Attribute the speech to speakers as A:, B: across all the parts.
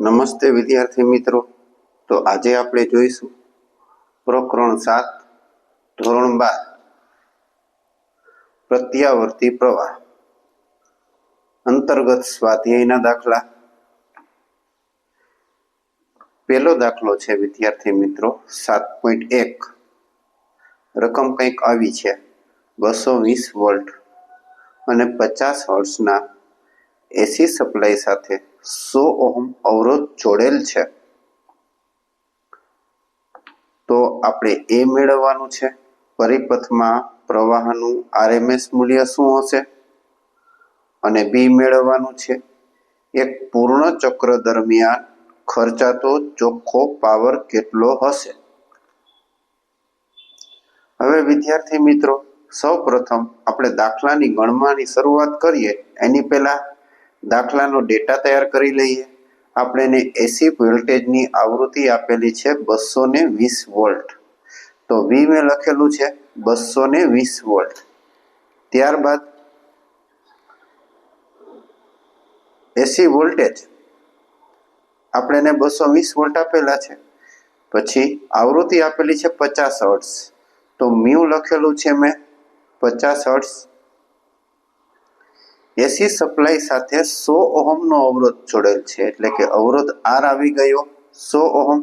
A: નમસ્તે વિદ્યાર્થી મિત્રો. તો આજે આપણે જોઈશું પ્રકરણ સાત, ધોરણ બાર, પ્રત્યાવર્તી પ્રવાહ, અંતર્ગત સ્વાધ્યાયના દાખલા. પહેલો દાખલો છે વિદ્યાર્થી મિત્રો, સાત પોઈન્ટ એક. રકમ કંઈક આવી છે, બસો વીસ વોલ્ટ અને પચાસ હર્ટ્ઝના એસી સપ્લાય સાથે સો ઓહમ અવરોધ જોડેલ છે. તો આપણે એ મેળવવાનું છે. પરિપથમાં પ્રવાહનું આરએમએસ મૂલ્ય શું હશે? અને બી મેળવવાનું છે. એક પૂર્ણ ચક્ર દરમિયાન ખર્ચાતો ચોખ્ખો પાવર કેટલો હશે? હવે વિદ્યાર્થી મિત્રો સૌ પ્રથમ આપણે દાખલાની ગણવાની શરૂઆત કરીએ. એની પહેલા દાખલાનો ડેટા તૈયાર કરી લઈએ. આપણે એને એસી વોલ્ટેજની આવૃત્તિ આપેલી છે બસો ને વીસ વોલ્ટ. તો વી મેં લખેલું છે બસો ને વીસ વોલ્ટ. ત્યારબાદ એસી વોલ્ટેજ આપણે બસો વીસ વોલ્ટ આપેલા છે. પછી આવૃત્તિ આપેલી છે પચાસ હર્ટ્સ તો મ્યુ લખેલું છે મેં પચાસ હર્ટ્સ એસી સપ્લાય સાથે સો ઓહમનો અવરોધ જોડેલ છે. એટલે કે અવરોધ આર આવી ગયો, સો ઓહમ.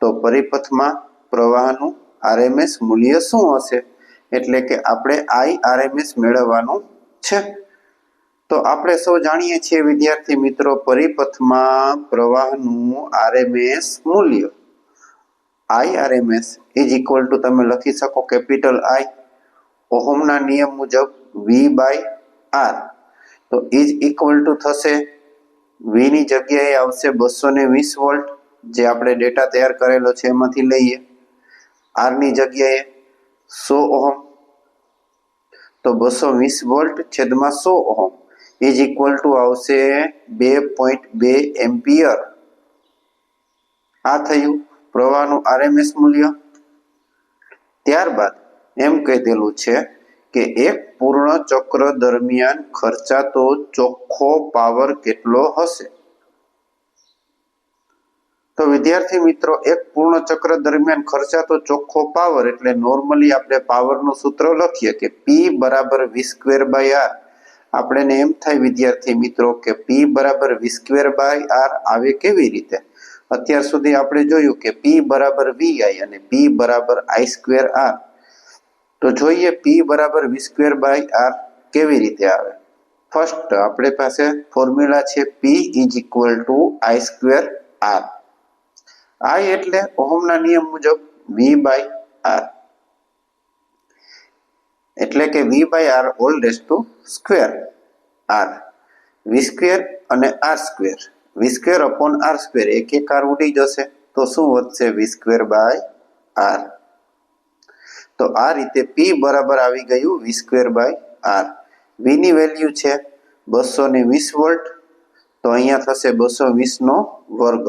A: તો પરિપથમાં પ્રવાહનું આરએમએસ મૂલ્ય શું હશે? એટલે કે આપણે આઈ આરએમએસ મેળવવાનું છે. તો આપણે સૌ જાણીએ છીએ, વિદ્યાર્થી મિત્રો, પરિપથમાં પ્રવાહનું આરએમએસ મૂલ્ય. I RMS is equal to તમે લખી શકો, કેપિટલ આઈ. ઓહમના નિયમ મુજબ વી બાય આર. તો ઇઝ ઇક્વલ ટુ થશે. વીની જગ્યાએ આવશે બસો ને વીસ વોલ્ટ, જે આપણે ડેટા તૈયાર કરેલો છે એમાંથી લઈએ. આરની જગ્યાએ સો ઓહમ. તો બસો વીસ વોલ્ટ છેદમાં સો ઓહમ. ઇઝ ઇક્વલ ટુ આવશે બે પોઈન્ટ બે એમ્પિયર. આ થયું પ્રવાહનું આરએમએસ મૂલ્ય. ત્યારબાદ એમ કહી દેલું છે કે એક પૂર્ણ ચક્ર દરમિયાન ખર્ચાતો ચોખ્ખો પાવર કેટલો હશે? તો વિદ્યાર્થી મિત્રો, એક પૂર્ણ ચક્ર દરમિયાન ખર્ચાતો ચોખ્ખો પાવર એટલે નોર્મલી આપણે પાવરનું સૂત્ર લખીએ કે પી બરાબર વી સ્ક્વેર બાય આર આપણે એમ થાય વિદ્યાર્થી મિત્રો કે પી બરાબર વી સ્ક્વેર બાય આર આવે કેવી રીતે? અત્યાર સુધી આપણે જોયું કે પી બરાબર વી આઈ અને પી બરાબર આઈ સ્ક્વેર આર તો જોઈએ પી બરાબર વી સ્ક્વેર બાય આર કેવી રીતે આવે? ફર્સ્ટ આપણે પાસે ફોર્મ્યુલા છે P is equal to I square R I એટલે ઓહમના નિયમ મુજબ વી બાય આર એટલે કે V by R whole raise to square R V square અને R square V square upon R square એક એક આર ઉડી જશે. તો શું વધશે? વી સ્ક્વેર બાય આર તો આ રીતે પી બરાબર આવી ગયું V square by R V ની વેલ્યુ છે બસો ને વીસ વોલ્ટ તો અહીંયા થશે બસો વીસનો વર્ગ.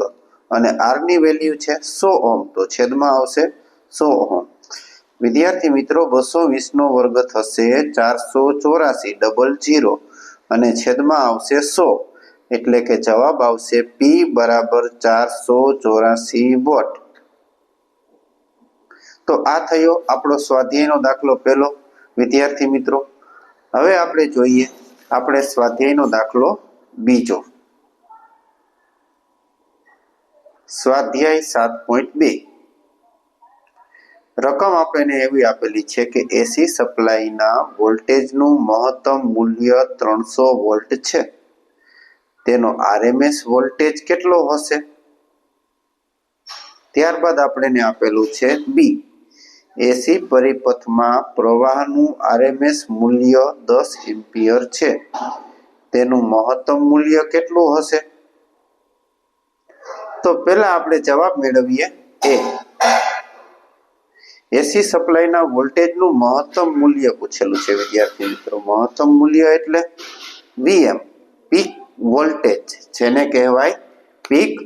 A: અને આરની વેલ્યુ છે સો ઓમ તો છેદમાં આવશે સો ઓમ વિદ્યાર્થી મિત્રો, બસો વીસનો વર્ગ થશે ચારસો ચોરાસી ડબલ જીરો અને છેદમાં આવશે સો. એટલે કે જવાબ આવશે પી બરાબર ચારસો ચોરાસી વોટ. તો આ થયો આપણો સ્વાધ્યાયનો દાખલો પહેલો. વિદ્યાર્થી મિત્રો, હવે આપણે જોઈએ આપણે સ્વાધ્યાયનો દાખલો બીજો. સ્વાધ્યાય સાત પોઈન્ટ બે. રકમ આપણને એવી આપેલી છે કે એસી સપ્લાયના વોલ્ટેજનું મહત્તમ મૂલ્ય ત્રણસો વોલ્ટ છે. તેનો આરએમએસ વોલ્ટેજ કેટલો હશે? ત્યારબાદ આપણને આપેલું છે બી એસી પરિપથમાં પ્રવાહનું આરએમએસ મૂલ્ય દસ એમ્પિયર છે. તેનું મહત્તમ મૂલ્ય કેટલું હશે? તો પહેલા આપણે જવાબ મેળવીએ એ એસી સપ્લાયના વોલ્ટેજનું મહત્તમ મૂલ્ય પૂછેલું છે, વિદ્યાર્થી મિત્રો. મહત્તમ મૂલ્ય એટલે વીએમ પીક વોલ્ટેજ જેને કહેવાય પીક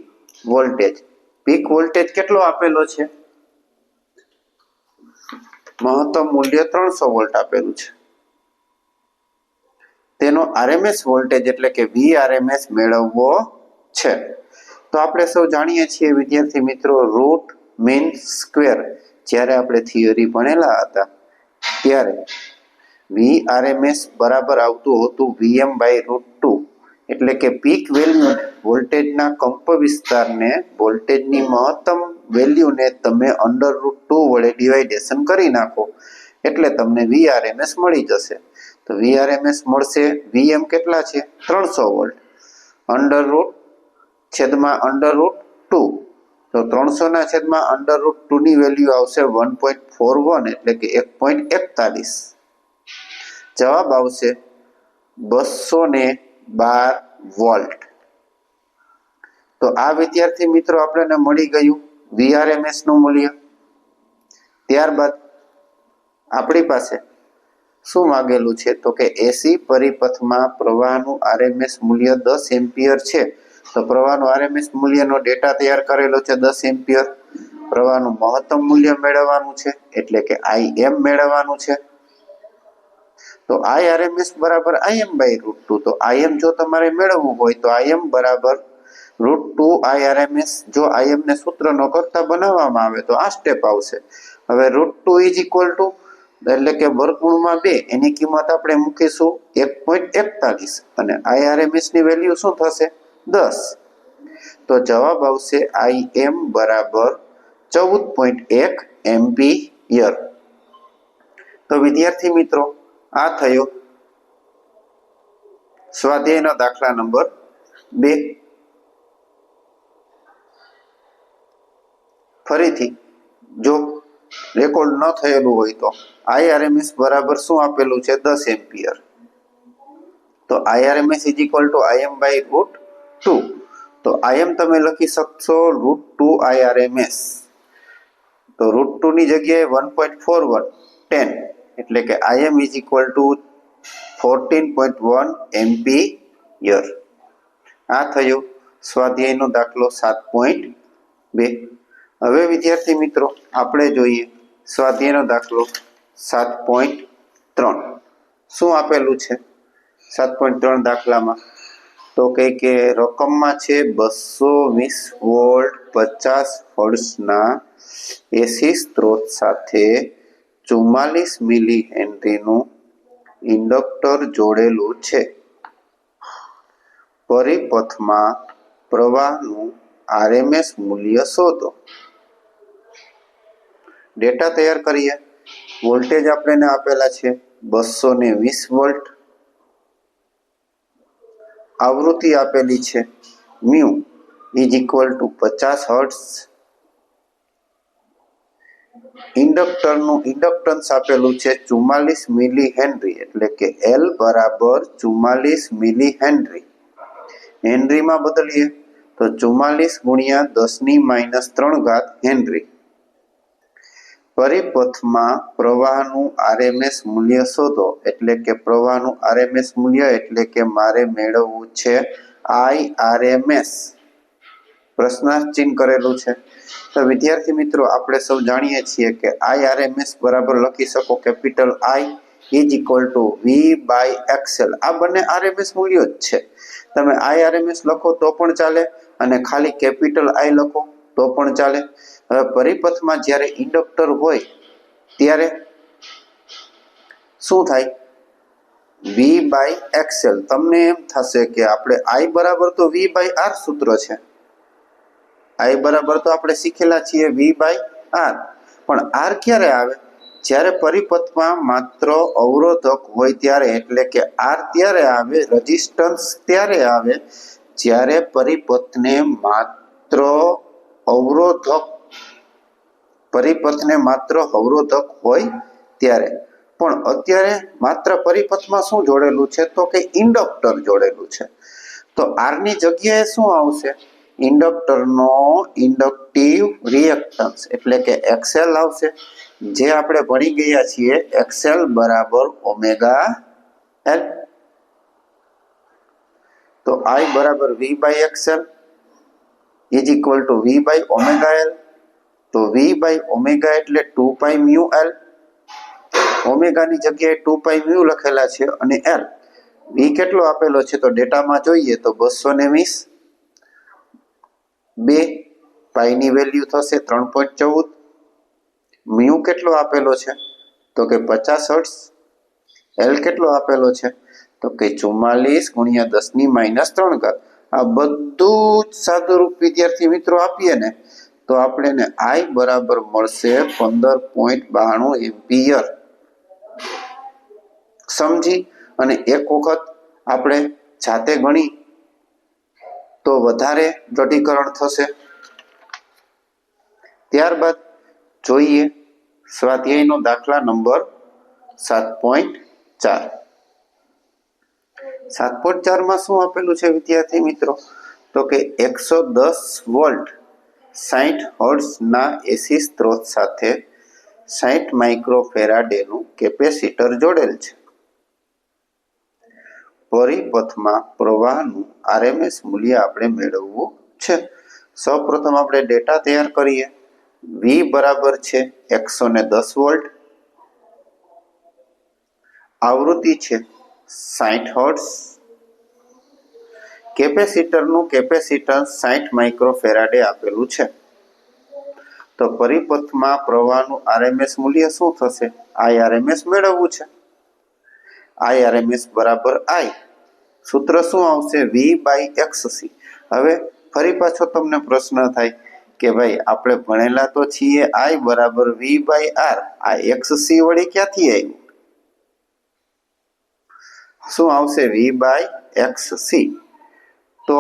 A: વોલ્ટેજ પીક વોલ્ટેજ કેટલો આપેલો છે? મહત્તમ મૂલ્ય ત્રણસો વોલ્ટ આપેલું છે. તેનો આરએમએસ વોલ્ટેજ એટલે કે વી આરએમએસ મેળવવો છે. તો આપણે સૌ જાણીએ છીએ, વિદ્યાર્થી મિત્રો રૂટ મીન સ્ક્વેર જ્યારે આપણે થિયરી ભણેલા હતા, ત્યારે વી આરએમએસ બરાબર આવતું હતું વીએમ બાય રૂટ ટુ એટલે કે પીક વેલ્યુ વોલ્ટેજના કંપ વિસ્તારને વોલ્ટેજની મહત્તમ વેલ્યુને તમે અંડર રૂટ ટુ વડે ડિવાઇડેશન કરી નાખો. એટલે તમને વીઆરએમએસ મળી જશે. તો વીઆરએમએસ મળશે. વીએમ કેટલા છે? ત્રણસો વોલ્ટ. અંડર રૂટ છેદમાં અંડર રૂટ ટુ તો ત્રણસોના છેદમાં અંડર રૂટ ટુની વેલ્યુ આવશે વન પોઈન્ટ ફોર વન એટલે કે એક પોઈન્ટ એકતાલીસ. જવાબ આવશે બસો ને બાર વોલ્ટ. તો આ વિદ્યાર્થી મિત્રો આપણને મળી ગયું વીઆરએમએસનું મૂલ્ય. ત્યારબાદ આપણી પાસે શું માગેલું છે? તો કે એસી પરિપથમાં પ્રવાહનું આરએમએસ મૂલ્ય દસ એમ્પિયર છે. તો પ્રવાહનું આરએમએસ મૂલ્યનો ડેટા તૈયાર કરેલો છે દસ એમ્પિયર. પ્રવાહનું મહત્તમ મૂલ્ય મેળવવાનું છે, એટલે કે આઈ એમ મેળવવાનું છે. તો આઈ આરએમએસ બરાબર I M by root two તો આઈ એમ જો તમારે મેળવવું હોય તો આઈ એમ બરાબર રૂટ ટુ આઈ આરએમએસ જો આઈ એમ ને સૂત્રનો કરતા બનાવવામાં આવે તો આ સ્ટેપ આવશે. હવે root two is equal to એટલે કે વર્ગમૂળમાં બે. એની કિંમત આપણે મૂકીશું એક પોઈન્ટ એકતાલીસ. અને આઈ આરએમએસની વેલ્યુ શું થશે? દસ. તો જવાબ આવશે આઈ એમ બરાબર ચૌદ પોઈન્ટ એક એમ્પિયર. તો વિદ્યાર્થી મિત્રો આ થયો. સ્વાધ્યાયનો દાખલા નંબર બે. ફરીથી, જો રેકોર્ડ ન થયેલું હોય તો આઈઆરએમએસ બરાબર શું આપેલું છે? દસ એમ્પિયર. તો IRMS is equal to IM by root two તો આઈએમ તમે લખી શકશો રૂટ ટુ આઈઆરએમએસ તો રૂટ ટુ ની જગ્યાએ one point four one ten એટલે કે IM is equal to fourteen point one ampere આ થયો. સ્વાધ્યાયનો દાખલો સાત પોઈન્ટ બે. હવે વિદ્યાર્થી મિત્રો, આપણે જોઈએ સ્વાધ્યાયનો દાખલો સાત પોઈન્ટ ત્રણ. શું આપેલું છે? સાત પોઈન્ટ ત્રણ દાખલામાં. તો કહે કે રકમમાં છે બસો વીસ વોલ્ટ પચાસ હર્ટ્ઝના એસી સ્ત્રોત સાથે ચુમ્માલીસ મિલી હેનરીનું ઇન્ડક્ટર જોડેલું છે. પરિપથમાં પ્રવાહનું આરએમએસ મૂલ્ય શોધો. ડેટા તૈયાર કરીએ. વોલ્ટેજ આપણે આપેલા છે બસો ને વીસ વોલ્ટ. આવૃત્તિ આપેલી છે મ્યુ ઇઝ ઇક્વલ ટુ પચાસ હર્ટ્સ ઇન્ડક્ટરનું ઇન્ડક્ટન્સ આપેલું છે ચુમ્માલીસ મિલી હેનરી એટલે કે એલ બરાબર ચુમ્માલીસ મિલી હેનરી હેનરીમાં બદલીએ તો ચુમ્માલીસ ગુણ્યા દસની માઇનસ ત્રણ ઘાત હેનરી. પરિપથમાં પ્રવાહનું આરએમએસ મૂલ્ય શોધો, એટલે કે પ્રવાહનું આરએમએસ મૂલ્ય, એટલે કે મારે મેળવવું છે આઈ આરએમએસ પ્રશ્નાર્થ કરેલું છે. તો વિદ્યાર્થી મિત્રો, આપણે સૌ જાણીએ છીએ કે આઈ આરએમએસ બરાબર લખી શકો capital I is equal to V by XL આ બંને આરએમએસ મૂલ્યો જ છે. તમે આઈ આરએમએસ લખો તો પણ ચાલે અને ખાલી કેપિટલ આઈ લખો તો પણ ચાલે. હવે પરિપથમાં જ્યારે ઇન્ડક્ટર હોય, ત્યારે શું થાય? વી બાય એક્સેલ તમને એમ થશે કે આપણે આઈ બરાબર તો વી બાય આર સૂત્ર છે. આઈ બરાબર તો આપણે શીખેલા છીએ વી બાય આર. પણ આર ક્યારે આવે? જ્યારે પરિપથમાં માત્ર અવરોધક હોય ત્યારે, એટલે કે આર ત્યારે આવે રેઝિસ્ટન્સ ત્યારે આવે, જ્યારે પરિપથને માત્ર અવરોધક, પરિપથને માત્ર અવરોધક હોય ત્યારે. પણ અત્યારે માત્ર પરિપથમાં શું જોડેલું છે? તો કે ઇન્ડક્ટર જોડેલું છે. તો આરની જગ્યાએ શું આવશે? ઇન્ડક્ટરનો ઇન્ડક્ટિવ રિએક્ટન્સ એટલે કે એક્સેલ આવશે. જે આપણે ભણી ગયા છીએ એક્સેલ બરાબર ઓમેગા એલ. તો આઈ બરાબર V by XL is equal to V by omega L. તો વી બાય ઓમેગા એટલે ટુ પાઈ મ્યુ એલ. ઓમેગાની જગ્યાએ ટુ પાઈ મ્યુ લખેલા છે અને એલ. વી કેટલો આપેલો છે તો ડેટામાં જોઈએ તો બસો ને વીસ. બે પાઈની વેલ્યુ થશે ત્રણ પોઈન્ટ ચૌદ. મ્યુ કેટલો આપેલો છે? તો કે પચાસ હર્ટ્સ એલ કેટલો આપેલો છે? તો કે ચુમ્માલીસ ગુણ્યા દસની માઇનસ ત્રણ ઘાત. આ બધું જ સાદુરૂપ વિદ્યાર્થી મિત્રો આપીએ ને, તો આપણે આઈ બરાબર મળશે પંદર પોઈન્ટ બાણું એમ્પિયર. સમજી? અને એક વખત આપણે જાતે ગણી તો વધારે દ્રઢીકરણ થશે. ત્યારબાદ જોઈએ સ્વાધ્યાયનો દાખલા નંબર સાત પોઈન્ટ ચાર. સાત પોઈન્ટ ચારમાં શું આપેલું છે વિદ્યાર્થી મિત્રો? તો કે એકસો દસ વોલ્ટ સાઠ હર્ટ્ઝના એસી સ્ત્રોત સાથે સાઠ માઇક્રોફેરાડેનું કેપેસિટર જોડેલ છે. પરિપથમાં પ્રવાહનું આરએમએસ મૂલ્ય આપણે મેળવવું છે. સૌપ્રથમ આપણે ડેટા તૈયાર કરીએ. વી બરાબર છે એકસો ને દસ વોલ્ટ. આવૃત્તિ છે સાઠ હર્ટ્સ કેપેસિટરનું કેપેસિટન્સ સાઠ માઇક્રોફેરાડે આપેલું છે. તો પરિપથમાં પ્રવાહનું આરએમએસ મૂલ્ય શું થશે? આઈ આરએમએસ મેળવવું છે. આઈ આરએમએસ બરાબર આઈ સૂત્ર શું આવશે? વી બાય એક્સ સી હવે ફરી પાછો તમને પ્રશ્ન થાય કે ભાઈ, આપણે ભણેલા તો છીએ આઈ બરાબર વી બાય આર આ એક્સ સી વળી ક્યાંથી આવ્યું? શું આવશે? વી બાય એક્સ સી તો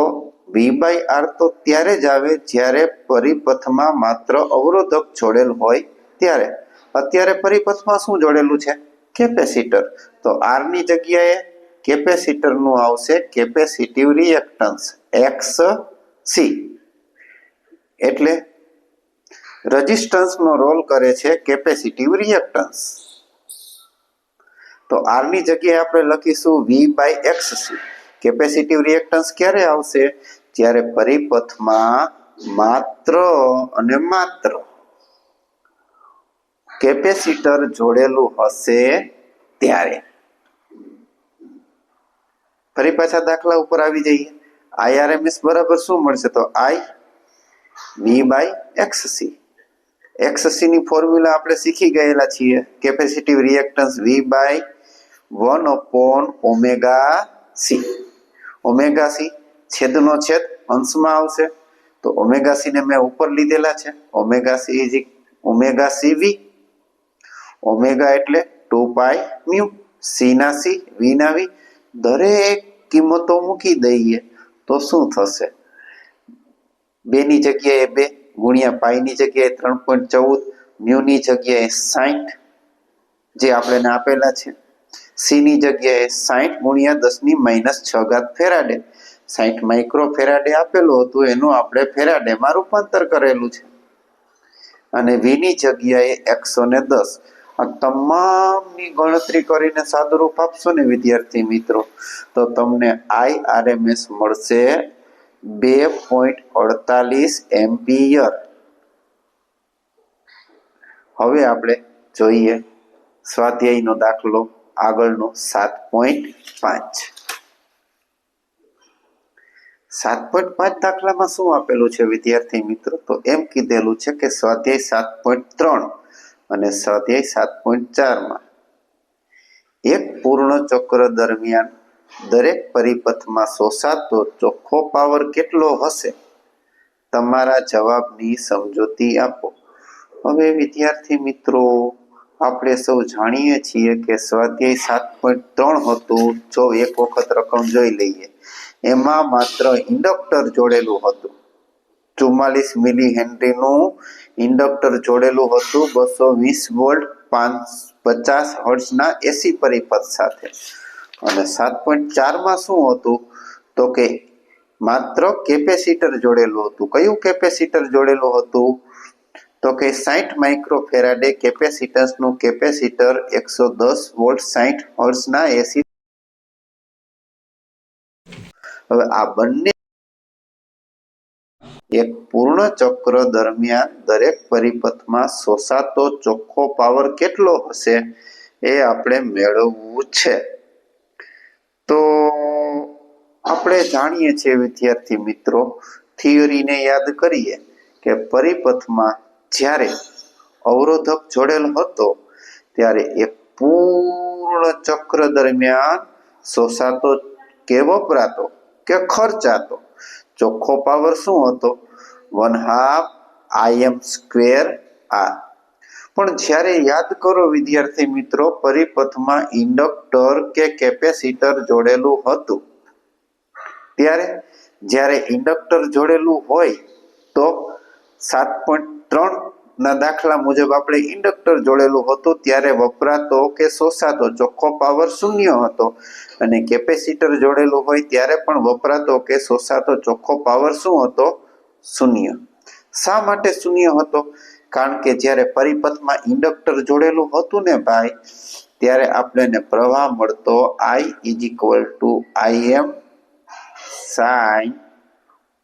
A: વી બાય આર તો ત્યારે જ આવે જ્યારે પરિપથમાં માત્ર અવરોધક જોડેલ હોય ત્યારે. અત્યારે પરિપથમાં શું જોડેલું છે? કેપેસિટર. તો આરની જગ્યાએ કેપેસિટરનું આવશે કેપેસિટિવ રિએક્ટન્સ એક્સ સી. એટલે રજિસ્ટન્સનો રોલ કરે છે કેપેસિટિવ રિએક્ટન્સ. તો આરની જગ્યાએ આપણે લખીશું V by X C. Capacitive reactance ક્યારે આવશે? જ્યારે પરિપથમાં માત્ર અને માત્ર કેપેસિટર જોડેલું હશે ત્યારે. ફરી પાછા દાખલા ઉપર આવી જઈએ. આઈઆરએમએસ બરાબર શું મળશે? તો I V by XC XC ની ફોર્મ્યુલા આપણે શીખી ગયેલા છીએ. Capacitive reactance V by one upon omega C omega C છેદનો છેદ અંશમાં આવશે. તો ઓમેગા સી ને મેં ઉપર લીધેલા છે. Omega C is omega C V omega એટલે ટુ પાય મ્યુ સી ના સી વી ના વી દરેક કિંમતો મૂકી દઈએ તો શું થશે? બેની જગ્યાએ બે ગુણ્યા પાઈની જગ્યાએ ત્રણ પોઈન્ટ ચૌદ મ્યુની જગ્યાએ સાઠ જે આપણે આપેલા છે. સી ની જગ્યાએ સાઠ ગુણ્યા દસની માઇનસ છ ઘાત ફેરાડે. સાઠ માઇક્રો ફેરાડે આપેલું હતું, એનું આપણે ફેરાડેમાં રૂપાંતર કરેલું છે. અને વીની જગ્યાએ એકસો ને દસ. આ તમામની ગણતરી કરીને સાદુરૂપ આપશો ને વિદ્યાર્થી મિત્રો, તો તમને આઈ આરએમએસ મળશે બે પોઈન્ટ અડતાલીસ એમ્પિયર. હવે આપણે જોઈએ સ્વાધ્યાયનો દાખલો, આગળનો સાત પોઈન્ટ પાંચ. સાત પોઈન્ટ પાંચ દાખલામાં શું આપેલું છે વિદ્યાર્થી મિત્રો? તો એમ કીધેલું છે કે સ્વાધ્યાય સાત પોઈન્ટ ત્રણ. અને સ્વાધ્યાય સાત પોઈન્ટ ચારમાં. એક પૂર્ણ ચક્ર દરમિયાન દરેક પરિપથમાં શોષાતો ચોખ્ખો પાવર કેટલો હશે? તમારા જવાબની સમજૂતી આપો. હવે વિદ્યાર્થી મિત્રો, આપણે સૌ જાણીએ છીએ કે સ્વાધ્યાય સાત પોઈન્ટ ત્રણ હતું. જો એક વખત રકમ જોઈ લઈએ. એમાં માત્ર ઇન્ડક્ટર જોડેલું હતું. ચુમ્માલીસ મિલી હેનરીનું ઇન્ડક્ટર જોડેલું હતું બસો વીસ વોલ્ટ પાંચ પચાસ હર્ટ્સના એસી પરિપથ સાથે. અને સાત પોઈન્ટ ચારમાં શું હતું? તો કે માત્ર કેપેસિટર જોડેલું હતું. કયું કેપેસિટર જોડેલું હતું? તો કે સાઠ માઇક્રો ફેરાડે કેપેસિટન્સનું કેપેસિટર એકસો દસ વોલ્ટ સાઠ હર્ટ્સના એસી હવે આ બંને એક પૂર્ણ ચક્ર દરમિયાન દરેક પરિપથમાં શોષાતો ચોખ્ખો પાવર કેટલો હશે એ આપણે મેળવવું છે. તો આપણે જાણીએ છીએ વિદ્યાર્થી મિત્રો, થિયરીને યાદ કરીએ કે પરિપથમાં જ્યારે અવરોધક જોડેલ હતો, ત્યારે એક પૂર્ણ ચક્ર દરમિયાન શોષાતો કે વપરાતો કે ખર્ચાતો ચોખ્ખો પાવર શું હતો? One half I M square R પણ જ્યારે યાદ કરો વિદ્યાર્થી મિત્રો, પરિપથમાં ઇન્ડક્ટર કે કેપેસિટર જોડેલું હતું. ત્યારે જ્યારે ઇન્ડક્ટર જોડેલું હોય તો સાત પોઈન્ટ ત્રણ ના દાખલા મુજબ આપણે ઇન્ડક્ટર જોડેલું હતું, ત્યારે વપરાતો કે શોષાતો ચોખ્ખો પાવર શૂન્ય હતો અને કેપેસિટર જોડેલું હોય ત્યારે પણ વપરાતો કે શોષાતો ચોખ્ખો પાવર શું હતો? શૂન્ય. શા માટે શૂન્ય હતો? કારણ કે જ્યારે પરિપથમાં ઇન્ડક્ટર જોડેલું હતું ને ભાઈ, ત્યારે આપણને પ્રવાહ મળતો I is equal to I M sine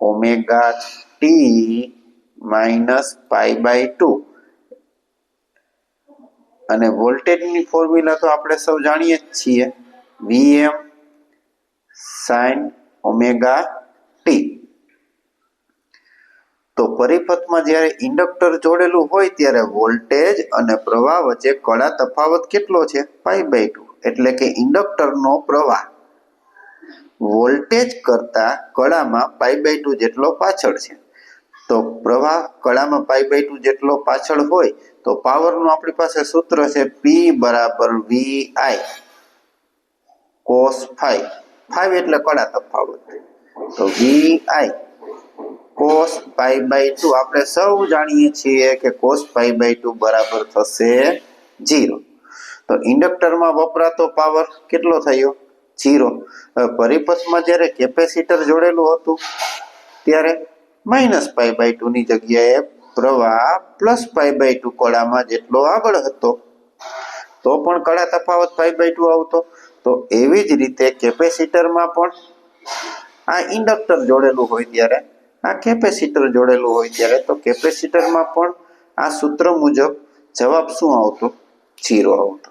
A: omega T minus pi by two અને વોલ્ટેજની ફોર્મ્યુલા તો આપણે સૌ જાણીએ જ છીએ. વીએમ સાઇન ઓમેગા ટી તો પરિપથમાં જ્યારે ઇન્ડક્ટર જોડેલું હોય ત્યારે વોલ્ટેજ અને પ્રવાહ વચ્ચે કળા તફાવત કેટલો છે? પાઈ બાય ટુ એટલે કે ઇન્ડક્ટરનો પ્રવાહ. વોલ્ટેજ કરતા કળામાં પાઈ બાય ટુ જેટલો પાછળ છે. તો પ્રવાહ કળામાં પાઈ બાય ટુ જેટલો પાછળ હોય, તો પાવરનું આપણી પાસે સૂત્ર છે પી બરાબર V I cos phi phi એટલે કળા તફાવત. તો V I cos pi by two આપણે સૌ જાણીએ છીએ કે કોસ પાઈ બાય ટુ બરાબર થશે જીરો તો ઇન્ડક્ટરમાં વપરાતો પાવર કેટલો થયો? જીરો પરિપથમાં જ્યારે કેપેસિટર જોડેલું હતું, ત્યારે માઇનસ પાઈ બાય ટુ ની જગ્યાએ પ્રવાહ પ્લસ પાઈ બાય ટુ કળામાં જેટલો આગળ હતો. તો પણ કળા તફાવત પાઈ બાય ટુ આવતો. તો એવી જ રીતે કેપેસિટરમાં પણ આ ઇન્ડક્ટર જોડેલું હોય ત્યારે, આ કેપેસિટર જોડેલું હોય ત્યારે, તો કેપેસિટરમાં પણ આ સૂત્ર મુજબ જવાબ શું આવતો? જીરો આવતો.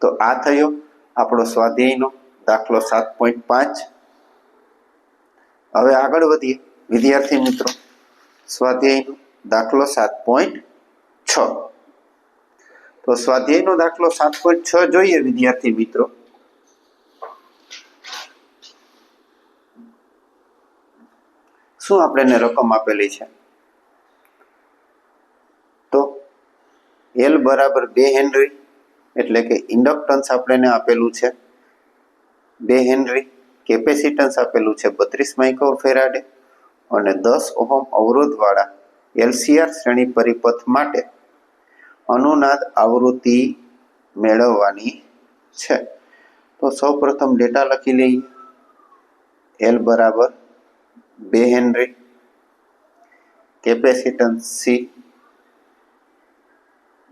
A: તો આ થયો આપણો સ્વાધ્યાયનો દાખલો સાત પોઈન્ટ પાંચ. હવે આગળ વધીએ. વિદ્યાર્થી મિત્રો, સ્વાધ્યાયનો દાખલો સાત પોઈન્ટ છ. તો સ્વાધ્યાયનો દાખલો સાત પોઈન્ટ છ જોઈએ વિદ્યાર્થી મિત્રો. શું આપણે રકમ આપેલી છે? તો એલ બરાબર બે હેનરી, એટલે કે ઇન્ડક્ટન્સ આપણે આપેલું છે બે હેનરી, કેપેસિટન્સ આપેલું છે બત્રીસ માઇક્રો ફેરાડે અને દસ ઓહમ અવરોધવાળા એલસીઆર શ્રેણી પરિપથ માટે અનુનાદ આવૃત્તિ મેળવવાની છે. તો સૌ પ્રથમ ડેટા લખી લઈએ. એલ બરાબર બે હેનરી, કેપેસિટન્સ સી,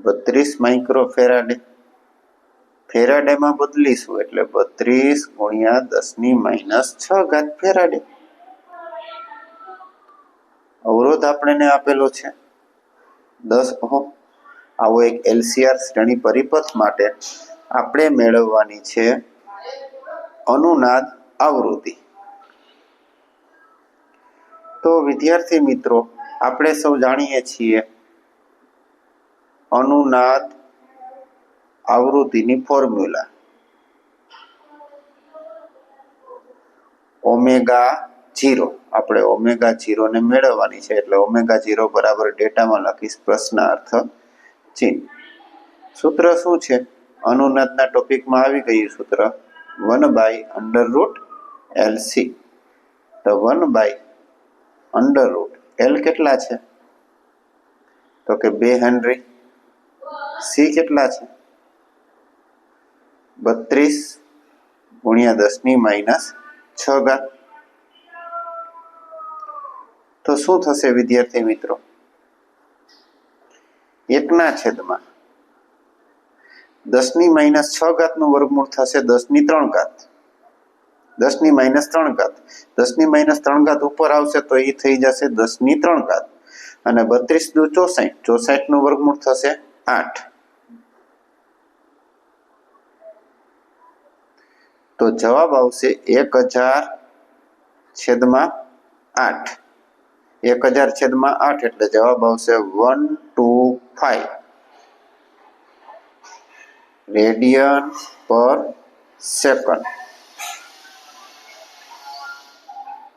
A: બત્રીસ માઇક્રો ફેરાડે ફેરાડેમાં બદલીશું એટલે બત્રીસ ગુણ્યા દસની માઇનસ છ ઘાત ફેરાડે. અવરોધ આપણને આપેલો છે. દસ ઓહમ આવો એક એલસીઆર શ્રેણી પરિપથ માટે આપણે મેળવવાની છે અનુનાદ આવૃત્તિ. તો વિદ્યાર્થી મિત્રો, આપણે સૌ જાણીએ છીએ અનુનાદ આવૃત્તિની ફોર્મ્યુલા. Omega zero. આપણે ઓમેગા જીરોને મેળવવાની છે. એટલે ઓમેગા જીરો બરાબર ડેટામાં લખીશ પ્રશ્નાર્થ ચિહ્ન. સૂત્ર શું છે? અનુનાદના ટોપિકમાં આવી ગયું સૂત્ર. One by under root L C તો one by under root L કેટલા છે? તો કે બે હેનરી. સી કેટલા છે? બત્રીસ ગુણ્યા દસની માઇનસ છ ઘાત. તો શું થશે વિદ્યાર્થી મિત્રો? એકના છેદમાં. દસની માઇનસ છ ઘાતનું વર્ગમૂળ થશે દસની ત્રણ ઘાત. દસની માઇનસ ત્રણ ઘાત. દસની માઇનસ ત્રણ ઘાત ઉપર આવશે તો એ થઈ જશે દસની ત્રણ ઘાત. અને બત્રીસ દુ ચોસાઠનું વર્ગમૂળ થશે આઠ. તો જવાબ આવશે એક હજાર છેદમાં આઠ. એક હજાર છેદમાં આઠ એટલે જવાબ આવશે one, two, five. Radian per second.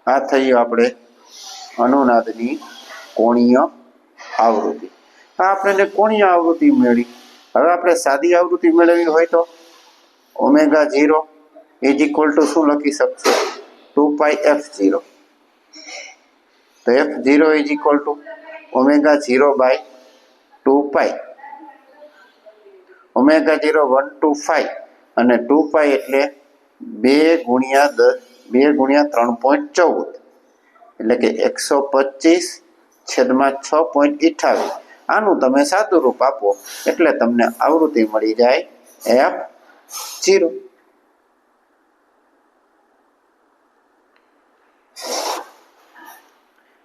A: આ થઈ આપણે અનુનાદની કોણીય આવૃત્તિ. આ આપણને કોણીય આવૃત્તિ મળી. હવે આપણે સાદી આવૃત્તિ મેળવવી હોય તો omega zero is equal to શું લખી શકશો? Two pi F zero. તો F zero is equal to omega zero by two pi omega zero one two five અને ટુ પાય એટલે બે ગુણ્યા દસ બે ગુણ્યા ત્રણ પોઈન્ટ ચૌદ. એટલે કે એકસો પચીસ છેદમાં છ પોઈન્ટ અઠાવીસ આનું તમે સાદું રૂપ આપો, એટલે તમને આવૃત્તિ મળી જાય એફ જીરો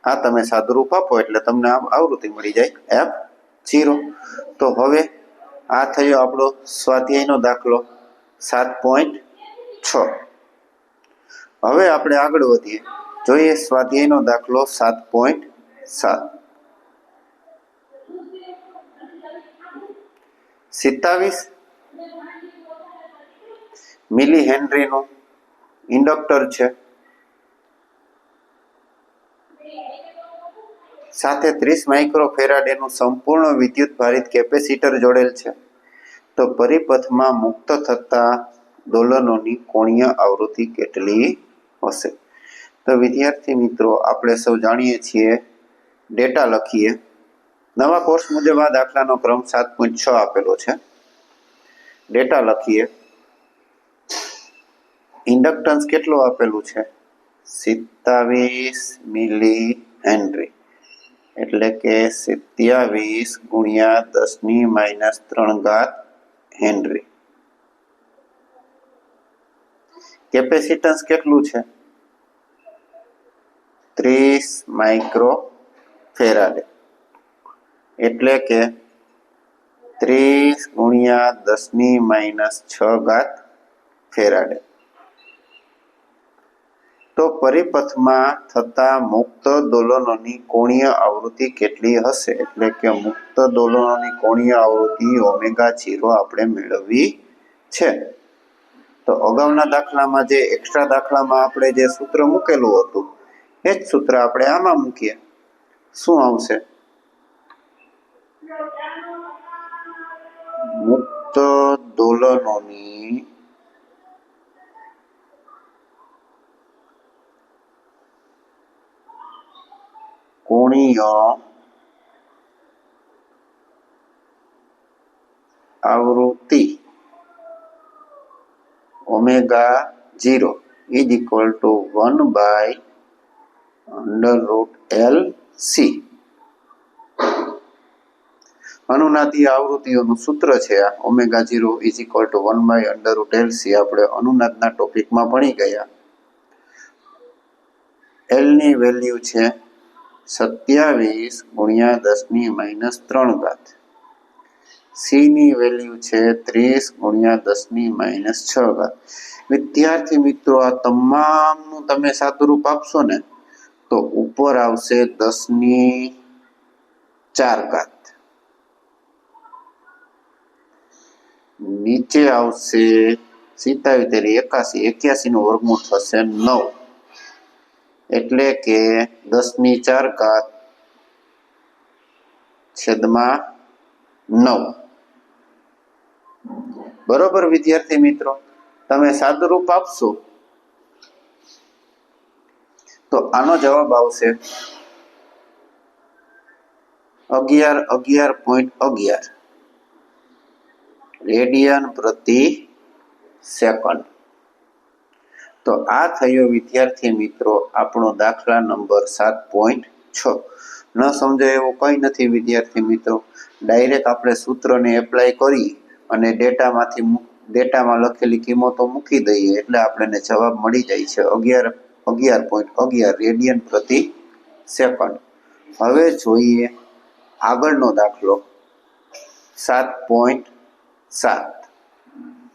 A: આ તમે સાદુરૂપ આપો એટલે તમને આમ આવૃત્તિ મળી જાય એફ જીરો. તો હવે આ થયો આપણો સ્વાધ્યાયનો દાખલો સાત પોઈન્ટ છ. હવે આપણે આગળ વધીએ. જોઈએ સ્વાધ્યાયનો દાખલો સાત પોઈન્ટ સાત. સિત્તાવીસ મિલી હેનરીનું ઇન્ડક્ટર છે. સાથે ત્રીસ માઇક્રોફેરાડેનું સંપૂર્ણ વિદ્યુત ભારિત કેપેસિટર જોડેલ છે. તો પરિપથમાં મુક્ત થતા દોલનોની કોણીય આવૃત્તિ કેટલી હશે? તો વિદ્યાર્થી મિત્રો, આપણે સૌ જાણીએ છીએ, ડેટા લખીએ. નવા કોર્સ મુજબ આ દાખલાનો ક્રમ સાત પોઈન્ટ છ આપેલો છે. ડેટા લખીએ. ઇન્ડક્ટન્સ કેટલું આપેલું છે? સિત્તાવીસ મિલી હેનરી. એટલે કે સત્યાવીસ ગુણ્યા દસની માઇનસ ત્રણ ઘાત હેનરી. કેપેસિટન્સ કેટલું છે? ત્રીસ માઇક્રો ફેરાડે. એટલે કે ત્રીસ ગુણ્યા દસની માઇનસ છ ઘાત ફેરાડે. તો પરિપથમાં થતા મુક્ત દોલનોની કોણીય આવૃત્તિ કેટલી હશે? એટલે કે મુક્ત દોલનોની કોણીય આવૃત્તિ ઓમેગા જીરો આપણે મેળવવી છે. તો અગાઉના દાખલામાં જે એક્સ્ટ્રા દાખલામાં આપણે જે સૂત્ર મૂકેલું હતું, એ જ સૂત્ર આપણે આમાં મૂકીએ. શું આવશે? મુક્ત દોલનોની કોણીય આવૃત્તિ. Omega zero is equal to one by under root L C. અનુનાદી આવૃત્તિઓનું સૂત્ર છે આ. Omega zero is equal to one by under root L C. આપણે અનુનાદના ટોપિકમાં ભણી ગયા. એલની વેલ્યુ છે સત્યાવીસ ગુણ્યા દસની માઇનસ ત્રણ ઘાત. સીની વેલ્યુ છે ત્રીસ ગુણ્યા દસની માઇનસ છ ઘાત. વિદ્યાર્થી મિત્રો, આ તમામનું તમે સાદુરૂપ આપશો ને, તો ઉપર આવશે દસની ચાર ઘાત. નીચે આવશે સિત્તાવીસ એકાસી એક્યાસી નું વર્ગમૂળ થશે નવ. એટલે કે દસની ચાર ઘાત છેદમાં નવ. બરોબર વિદ્યાર્થી મિત્રો, તમે સાદુરૂપ આપશો? તો આનો જવાબ આવશે અગિયાર અગિયાર પોઈન્ટ અગિયાર. રેડિયન પ્રતિ સેકન્ડ. તો આ થયો વિદ્યાર્થી મિત્રો આપણો દાખલા નંબર સાત પોઈન્ટ છ. ન સમજાય એવું કંઈ નથી વિદ્યાર્થી મિત્રો. ડાયરેક્ટ આપણે સૂત્રને એપ્લાય કરી અને ડેટામાંથી ડેટામાં લખેલી કિંમતો મૂકી દઈએ એટલે આપણને જવાબ મળી જાય છે અગિયાર અગિયાર પોઈન્ટ અગિયાર રેડિયન પ્રતિ સેકન્ડ હવે જોઈએ આગળનો દાખલો. સાત પોઈન્ટ સાત.